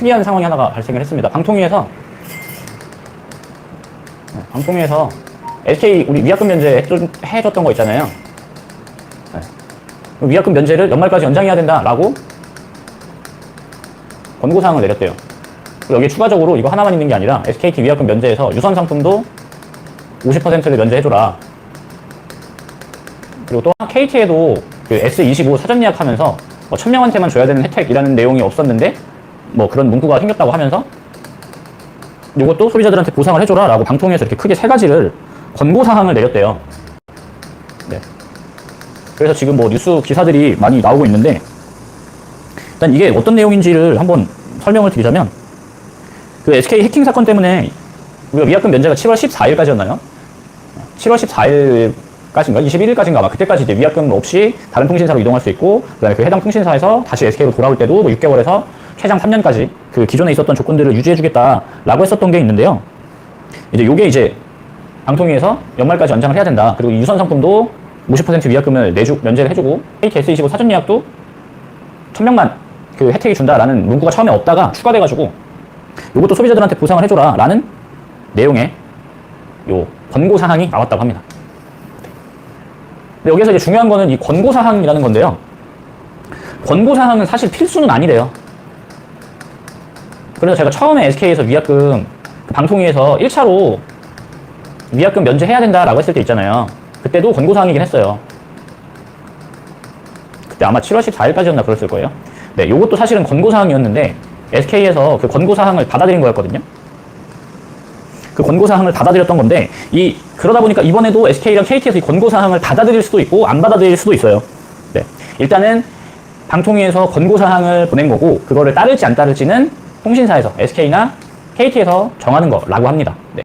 특이한 상황이 하나가 발생을 했습니다. 방통위에서 네, 방통위에서 SK 우리 위약금 면제 해줬- 해줬던 거 있잖아요. 네. 그 위약금 면제를 연말까지 연장해야 된다라고 권고사항을 내렸대요. 그리고 여기에 추가적으로 이거 하나만 있는 게 아니라 SKT 위약금 면제에서 유선 상품도 50%를 면제해줘라. 그리고 또 KT에도 그 S25 사전 예약하면서 뭐 1000명한테만 줘야 되는 혜택이라는 내용이 없었는데 뭐 그런 문구가 생겼다고 하면서 이것도 소비자들한테 보상을 해줘라 라고 방통위에서 이렇게 크게 세 가지를 권고사항을 내렸대요. 네. 그래서 지금 뭐 뉴스 기사들이 많이 나오고 있는데 일단 이게 어떤 내용인지를 한번 설명을 드리자면 그 SK 해킹 사건 때문에 우리가 위약금 면제가 7월 14일까지였나요? 7월 14일까지인가? 21일까지인가? 아마 그때까지 이제 위약금 없이 다른 통신사로 이동할 수 있고, 그 다음에 그 해당 통신사에서 다시 SK로 돌아올 때도 뭐 6개월에서 최장 3년까지 그 기존에 있었던 조건들을 유지해주겠다라고 했었던 게 있는데요. 이제 요게 이제 방통위에서 연말까지 연장을 해야 된다. 그리고 유선 상품도 50% 위약금을 내주, 면제를 해주고, KTS25 사전 예약도 1000명만 그 혜택이 준다라는 문구가 처음에 없다가 추가돼가지고, 요것도 소비자들한테 보상을 해줘라라는 내용의 요 권고 사항이 나왔다고 합니다. 근데 여기서 이제 중요한 거는 이 권고 사항이라는 건데요. 권고 사항은 사실 필수는 아니래요. 그래서 제가 처음에 SK에서 위약금 그 방통위에서 1차로 위약금 면제해야 된다라고 했을 때 있잖아요. 그때도 권고 사항이긴 했어요. 그때 아마 7월 14일까지였나 그랬을 거예요. 네, 요것도 사실은 권고 사항이었는데 SK에서 그 권고 사항을 받아들인 거였거든요. 그 권고 사항을 받아들였던 건데 이 그러다 보니까 이번에도 SK랑 KT에서 이 권고 사항을 받아들일 수도 있고 안 받아들일 수도 있어요. 네. 일단은 방통위에서 권고 사항을 보낸 거고 그거를 따를지 안 따를지는 통신사에서 SK나 KT에서 정하는 거라고 합니다. 네.